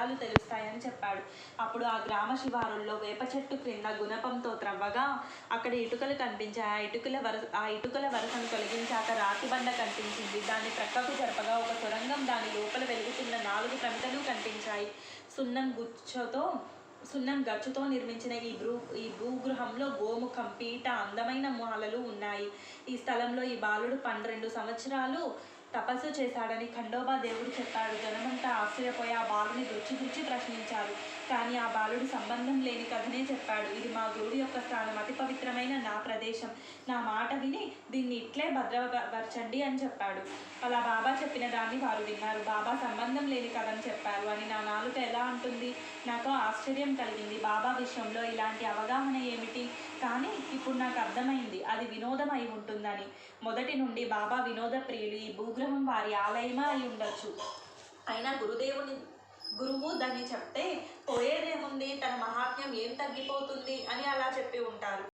వివరాలు తెలుస్తాయని చెప్పాడు. అప్పుడు ఆ గ్రామ శివారుల్లో వేప చెట్టు క్రింద గుణపంతో త్రవ్వగా అక్కడ ఇటుకలు కనిపించాయి. ఆ ఇటుకల వరస ఆ ఇటుకల వరసను తొలగించాక రాతి బండ కనిపించింది. దాన్ని ప్రక్కకు జరపగా ఒక సొరంగం దాని లోపల వెలుగుతున్న నాలుగు ప్రమితలు కనిపించాయి. సున్నం గుచ్చతో సున్నం గచ్చుతో నిర్మించిన ఈ భూ ఈ భూగృహంలో గోముఖం పీట అందమైన మాలలు ఉన్నాయి. ఈ స్థలంలో ఈ బాలుడు పన్నెండు సంవత్సరాలు తపస్సు చేశాడని ఖండోబా దేవుడు చెప్పాడు. జనమంతా ఆశ్చర్యపోయి ఆ బాలుని గుచ్చి గుచ్చి ప్రశ్నించారు. కానీ ఆ బాలుడు సంబంధం లేని కథనే చెప్పాడు. ఇది మా గురువు యొక్క స్థానం. అతి పవిత్రమైన నా ప్రదేశం. నా మాట విని దీన్ని ఇట్లే భద్రపరచండి అని చెప్పాడు. అలా బాబా చెప్పిన దాన్ని వారు విన్నారు. బాబా సంబంధం లేని కథని చెప్పారు. అని నా నాలుక ఎలా అంటుంది? నాకు ఆశ్చర్యం కలిగింది. బాబా విషయంలో ఇలాంటి అవగాహన ఏమిటి? కానీ ఇప్పుడు నాకు అర్థమైంది అది వినోదం అయి ఉంటుందని. మొదటి నుండి బాబా వినోద ప్రియులు ఈ భూగ్రహం వారి ఆలయమా అయి ఉండొచ్చు. అయినా గురుదేవుని గురువు దాన్ని చెప్తే పోయేదేముంది? తన మహాత్మ్యం ఏం తగ్గిపోతుంది? అని అలా చెప్పి ఉంటారు.